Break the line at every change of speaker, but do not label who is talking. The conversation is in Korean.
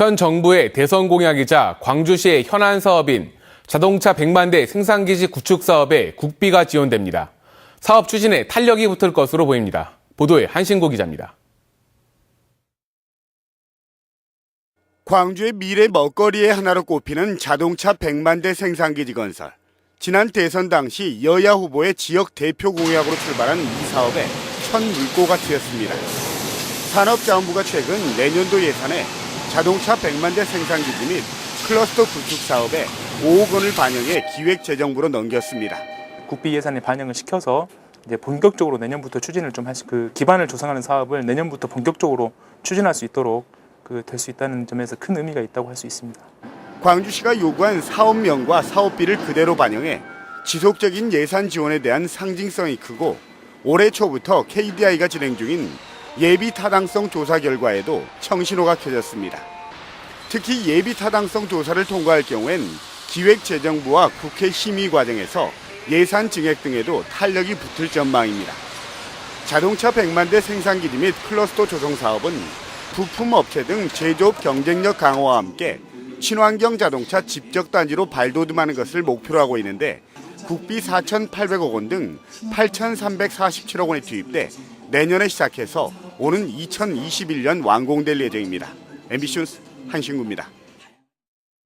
현 정부의 대선 공약이자 광주시의 현안 사업인 자동차 100만 대 생산기지 구축 사업에 국비가 지원됩니다. 사업 추진에 탄력이 붙을 것으로 보입니다. 보도에 한신고 기자입니다.
광주의 미래 먹거리의 하나로 꼽히는 자동차 100만 대 생산기지 건설. 지난 대선 당시 여야 후보의 지역 대표 공약으로 출발한 이 사업에 첫 물꼬가 트였습니다. 산업자원부가 최근 내년도 예산에 자동차 100만 대 생산 기지 및 클러스터 구축 사업에 5억 원을 반영해 기획 재정부로 넘겼습니다.
국비 예산에 반영을 시켜서 이제 본격적으로 내년부터 추진을 좀 하시 그 기반을 조성하는 사업을 내년부터 본격적으로 추진할 수 있도록 그 될 수 있다는 점에서 큰 의미가 있다고 할 수 있습니다.
광주시가 요구한 사업명과 사업비를 그대로 반영해 지속적인 예산 지원에 대한 상징성이 크고 올해 초부터 KDI가 진행 중인 예비 타당성 조사 결과에도 청신호가 켜졌습니다. 특히 예비 타당성 조사를 통과할 경우엔 기획재정부와 국회 심의 과정에서 예산 증액 등에도 탄력이 붙을 전망입니다. 자동차 100만 대 생산 기지 및 클러스터 조성 사업은 부품 업체 등 제조업 경쟁력 강화와 함께 친환경 자동차 집적 단지로 발돋움하는 것을 목표로 하고 있는데 국비 4,800억 원 등 8,347억 원이 투입돼 내년에 시작해서 오는 2021년 완공될 예정입니다. MBC 뉴스 한신구입니다.